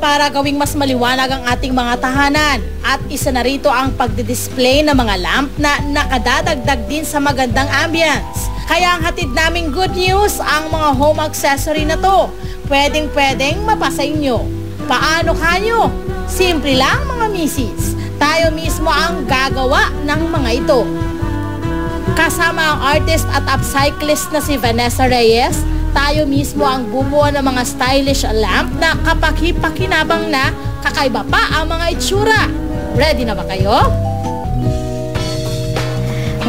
para gawing mas maliwanag ang ating mga tahanan. At isa na rito ang pagdidisplay ng mga lamp na nakadadagdag din sa magandang ambience. Kaya ang hatid naming good news ang mga home accessory na to. Pwedeng pwedeng mapasa inyo. Paano kanyo? Simple lang mga misis. Tayo mismo ang gagawa ng mga ito. Kasama ang artist at upcyclist na si Vanessa Reyes, tayo mismo ang bumuo ng mga stylish lamp na kapaki-pakinabang na kakaiba pa ang mga itsura. Ready na ba kayo?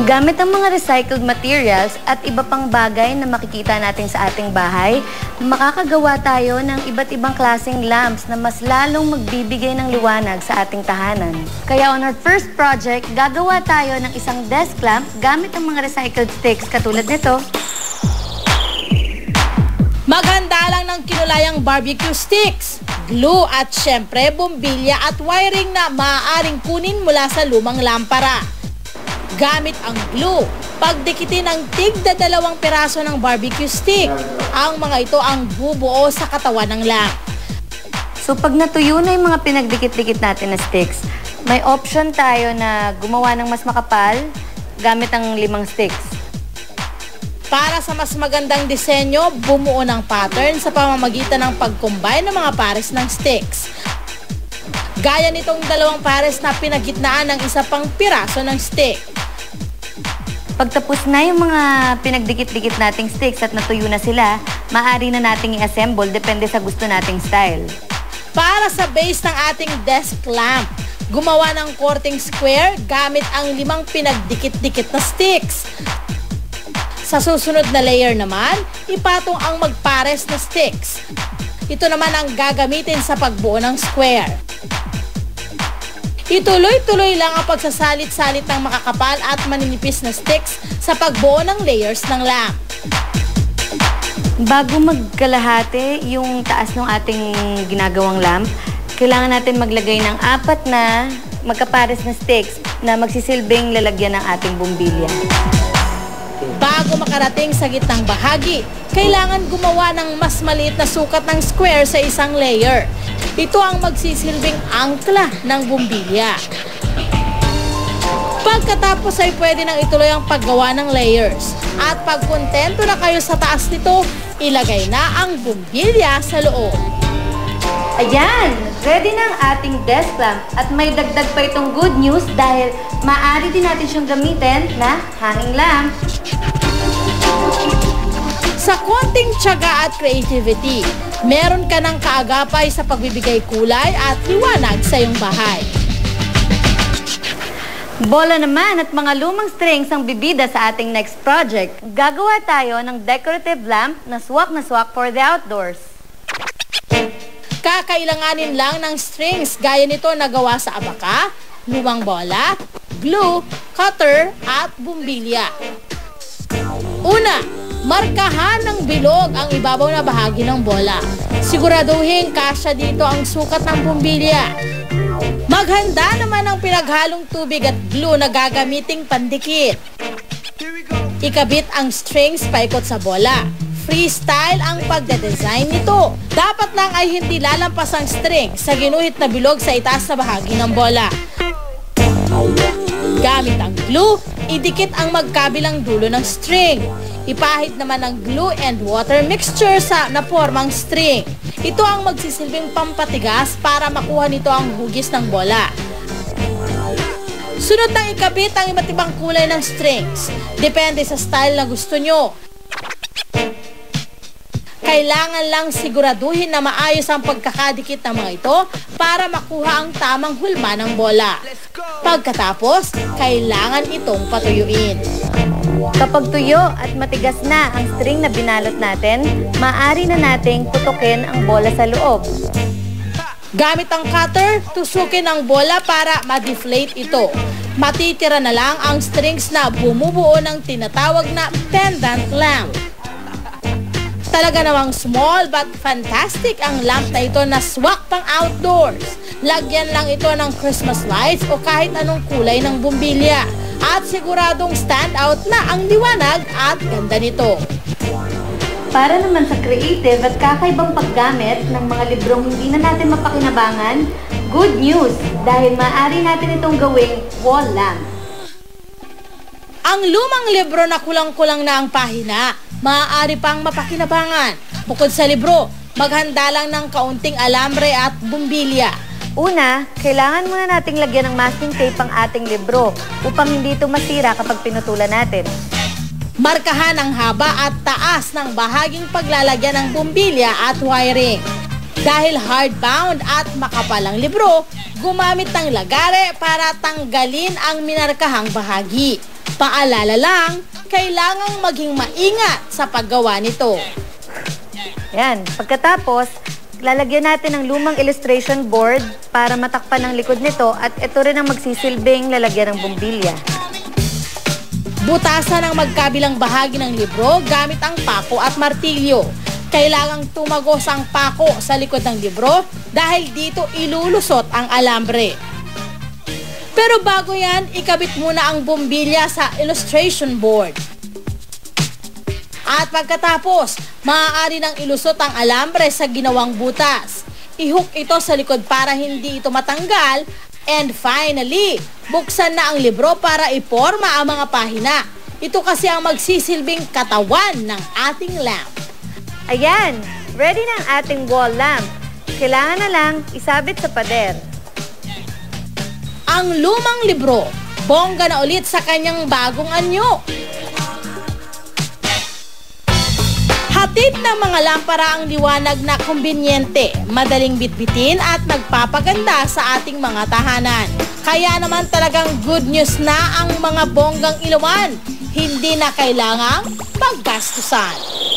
Gamit ang mga recycled materials at iba pang bagay na makikita natin sa ating bahay, makakagawa tayo ng iba't ibang klaseng lamps na mas lalong magbibigay ng liwanag sa ating tahanan. Kaya on our first project, gagawa tayo ng isang desk lamp gamit ang mga recycled sticks katulad nito. Maghanda lang ng kinulayang barbecue sticks, glue at syempre bombilya at wiring na maaaring kunin mula sa lumang lampara. Gamit ang glue, pagdikitin ang tigda dalawang piraso ng barbecue stick. Ang mga ito ang bubuo sa katawan ng lamp. So pag natuyo na yung mga pinagdikit-dikit natin na sticks, may option tayo na gumawa ng mas makapal gamit ang limang sticks. Para sa mas magandang disenyo, bumuo ng pattern sa pamamagitan ng pag-combine ng mga pares ng sticks. Gaya nitong dalawang pares na pinagitnaan ng isa pang piraso ng stick. Pagtapos na yung mga pinagdikit-dikit nating sticks at natuyo na sila, maaari na nating i-assemble depende sa gusto nating style. Para sa base ng ating desk lamp, gumawa ng korting square gamit ang limang pinagdikit-dikit na sticks. Sa susunod na layer naman, ipatong ang magpares na sticks. Ito naman ang gagamitin sa pagbuo ng square. Ituloy-tuloy lang ang pagsasalit-salit ng makakapal at maninipis na sticks sa pagbuo ng layers ng lamp. Bago magkalahati yung taas ng ating ginagawang lamp, kailangan natin maglagay ng apat na magkapares na sticks na magsisilbing lalagyan ng ating bumbilya. Bago makarating sa gitnang bahagi, kailangan gumawa ng mas maliit na sukat ng square sa isang layer. Ito ang magsisilbing angkla ng bumbilya. Pagkatapos ay pwede nang ituloy ang paggawa ng layers. At pag kontento na kayo sa taas nito, ilagay na ang bumbilya sa loob. Ayan! Ready na ang ating desk lamp at may dagdag pa itong good news dahil maaari din natin siyang gamitin na hanging lamp. Sa konting tiyaga at creativity, meron ka ng kaagapay sa pagbibigay kulay at liwanag sa iyong bahay. Bola naman at mga lumang strings ang bibida sa ating next project. Gagawa tayo ng decorative lamp na swak na swak for the outdoors. Kakailanganin lang ng strings gaya nito na gawa sa abaka, lumang bola, glue, cutter, at bumbilya. Una, markahan ng bilog ang ibabaw na bahagi ng bola. Siguraduhin kasya dito ang sukat ng bumbilya. Maghanda naman ng pinaghalong tubig at glue na gagamiting pandikit. Ikabit ang strings paikot sa bola. Freestyle ang pagde-design nito. Dapat lang ay hindi lalampas ang string sa ginuhit na bilog sa itaas na bahagi ng bola. Gamit ang glue, idikit ang magkabilang dulo ng string. Ipahid naman ang glue and water mixture sa napormang string. Ito ang magsisilbing pampatigas para makuha nito ang hugis ng bola. Sunod nang ikabit ang iba't kulay ng strings. Depende sa style na gusto nyo. Kailangan lang siguraduhin na maayos ang pagkakadikit ng mga ito para makuha ang tamang hulma ng bola. Pagkatapos, kailangan itong patuyuin. Kapag tuyo at matigas na ang string na binalot natin, maaari na nating putukin ang bola sa loob. Gamit ang cutter, tusukin ang bola para ma-deflate ito. Matitira na lang ang strings na bumubuo ng tinatawag na pendant lamp. Talaga namang small but fantastic ang lamp na ito na swak pang outdoors. Lagyan lang ito ng Christmas lights o kahit anong kulay ng bumbilya. At siguradong stand out na ang liwanag at ganda nito. Para naman sa creative at kakaibang paggamit ng mga librong hindi na natin mapakinabangan, good news dahil maaari natin itong gawing wall lamp. Ang lumang libro na kulang-kulang na ang pahina, maaari pang mapakinabangan. Bukod sa libro, maghanda lang ng kaunting alambre at bumbilya. Una, kailangan muna nating lagyan ng masking tape ang ating libro upang hindi ito masira kapag pinutulan natin. Markahan ang haba at taas ng bahaging paglalagyan ng bumbilya at wiring. Dahil hardbound at makapal ang libro, gumamit ng lagare para tanggalin ang minarkahang bahagi. Paalala lang, kailangang maging maingat sa paggawa nito. Yan. Pagkatapos, lalagyan natin ng lumang illustration board para matakpan ang likod nito at ito rin ang magsisilbing lalagyan ng bumbilya. Butasan ang magkabilang bahagi ng libro gamit ang pako at martilyo. Kailangang tumagos ang pako sa likod ng libro dahil dito ilulusot ang alambre. Pero bago yan, ikabit muna ang bumbilya sa illustration board. At pagkatapos, maaari nang ilusot ang alambre sa ginawang butas. Ihook ito sa likod para hindi ito matanggal And finally, buksan na ang libro para iporma ang mga pahina. Ito kasi ang magsisilbing katawan ng ating lamp. Ayan, ready na ang ating wall lamp. Kailangan na lang isabit sa pader. Ang lumang libro, bongga na ulit sa kanyang bagong anyo. Hatid ng mga lampara ang liwanag na kumbinyente, madaling bitbitin at nagpapaganda sa ating mga tahanan. Kaya naman talagang good news na ang mga bonggang ilawan. Hindi na kailangang paggastusan.